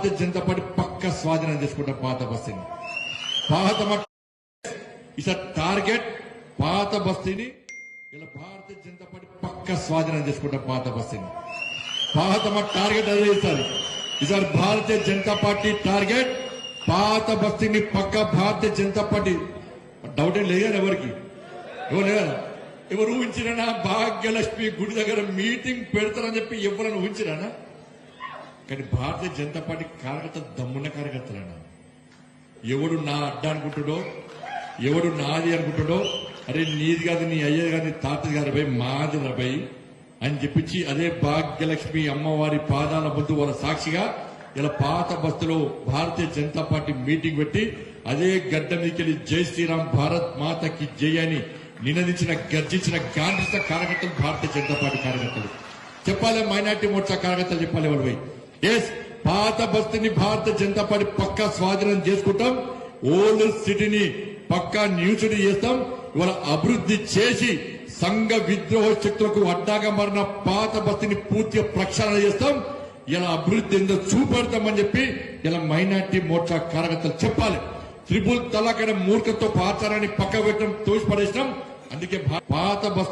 Bharatiya Janata party పక్క స్వాధీనం చేసుకుంటాం పాత బస్తీని పాత ఇస్ టార్గెట్ పాత బస్తీని ఇలా భారతీయ జనతా పార్టీ పక్క స్వాధీనం చేసుకుంటాం పాత బస్తీని పాత మా టార్గెట్ అదే సార్ ఈసారి భారతీయ జనతా పార్టీ టార్గెట్ పాత బస్తీని పక్క భారతీయ జనతా పార్టీ. డౌట్ ఏం లేదు ఎవరికి? ఎవరు లేదా ఎవరు ఊహించినా భాగ్యలక్ష్మి గుడి దగ్గర మీటింగ్ పెడతారని చెప్పి ఎవరైనా ఊహించిరానా కానీ భారతీయ జనతా పార్టీ కార్యకర్త దమ్మున్న కార్యకర్తలన్నా ఎవడు నా అడ్డ అనుకుంటాడో ఎవడు నాది అనుకుంటాడో అరే నీది కాదు నీ అయ్యేది కాదు నీ తాతది కాదు భయ్ మాది భయ్ అని చెప్పించి అదే భాగ్యలక్ష్మి అమ్మవారి పాదాల ముందు వాళ్ళ సాక్షిగా ఇలా పాత బస్సులో భారతీయ జనతా పార్టీ మీటింగ్ పెట్టి అదే గడ్డ మీకెళ్ళి జై శ్రీరామ్ భారత్ మాతకి జై అని నినదించిన గర్జించిన గాంధిత కార్యకర్తలు భారతీయ జనతా పార్టీ కార్యకర్తలు. చెప్పాలి మైనార్టీ మోర్చా కార్యకర్తలు చెప్పాలి వాళ్ళు ఎస్ పాత బస్తీని భారత జనతా పార్టీ పక్కా స్వాధీనం చేసుకుంటాం. ఓల్డ్ సిటీని పక్కా న్యూసిటీ చేస్తాం. ఇవాళ అభివృద్ధి చేసి సంఘ విద్రోహ శక్తులకు అడ్డాగా మారిన పాత బస్తీని పూర్తిగా ప్రక్షాళన చేస్తాం. ఇలా అభివృద్ధి ఏందో చూపెడతామని చెప్పి ఇలా మైనార్టీ మోర్చా కార్యకర్తలు చెప్పాలి. త్రిపుల్ తలాకైన మూర్ఖతో ఆచారాన్ని పక్క పెట్టడం తోసిపడేసినాం. అందుకే పాత బస్తీ